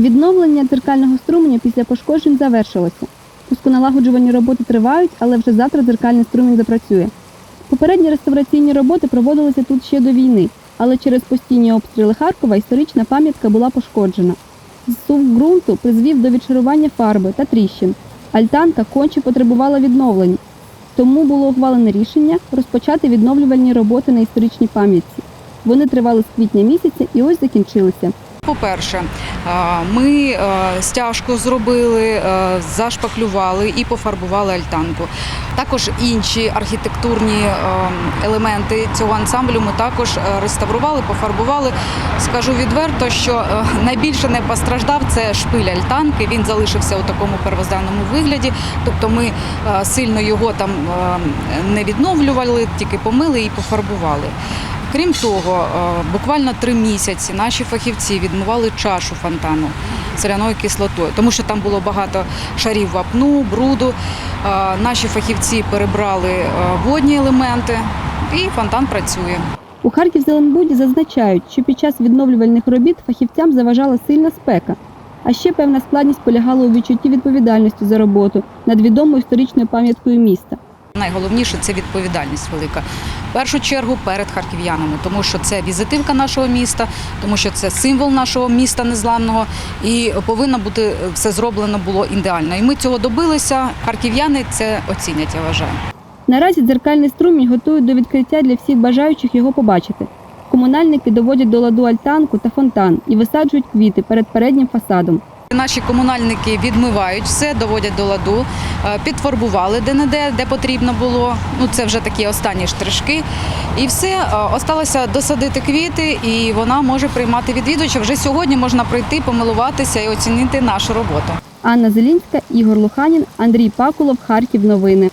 Відновлення дзеркального струменя після пошкоджень завершилося. Пусконалагоджувальні роботи тривають, але вже завтра дзеркальний струмінь запрацює. Попередні реставраційні роботи проводилися тут ще до війни, але через постійні обстріли Харкова історична пам'ятка була пошкоджена. Зсув ґрунту призвів до відшарування фарби та тріщин. Альтанка конче потребувала відновлень. Тому було ухвалене рішення розпочати відновлювальні роботи на історичній пам'ятці. Вони тривали з квітня місяця і ось закінчилися. По-перше, е, ми е, стяжку зробили, е, зашпаклювали і пофарбували альтанку. Також інші архітектурні елементи цього ансамблю ми також реставрували, пофарбували. Скажу відверто, що найбільше не постраждав це шпиль альтанки. Він залишився у такому первозданному вигляді. Тобто ми сильно його там не відновлювали, тільки помили і пофарбували. Крім того, е, буквально три місяці наші фахівці відмивали чашу фонтану соляною кислотою, тому що там було багато шарів вапну, бруду. Е, Наші фахівці перебрали е, водні елементи, і фонтан працює. У Харків-Зеленбуді зазначають, що під час відновлювальних робіт фахівцям заважала сильна спека. А ще певна складність полягала у відчутті відповідальності за роботу над відомою історичною пам'яткою міста. Найголовніше це відповідальність велика. В першу чергу перед харків'янами, тому що це візитивка нашого міста, тому що це символ нашого міста незламного, і повинно бути все зроблено було ідеально. І ми цього добилися. Харків'яни це оцінять, я вважаю. Наразі дзеркальний струмінь готують до відкриття для всіх бажаючих його побачити. Комунальники доводять до ладу альтанку та фонтан і висаджують квіти перед переднім фасадом. Наші комунальники відмивають все, доводять до ладу, е, підфарбували де-не-де, де потрібно було. Ну це вже такі останні штришки. І все е, осталося досадити квіти, і вона може приймати відвідувачів. Вже сьогодні можна прийти, помилуватися і оцінити нашу роботу. Анна Зелінська, Ігор Луханін, Андрій Пакулов, Харків. Новини.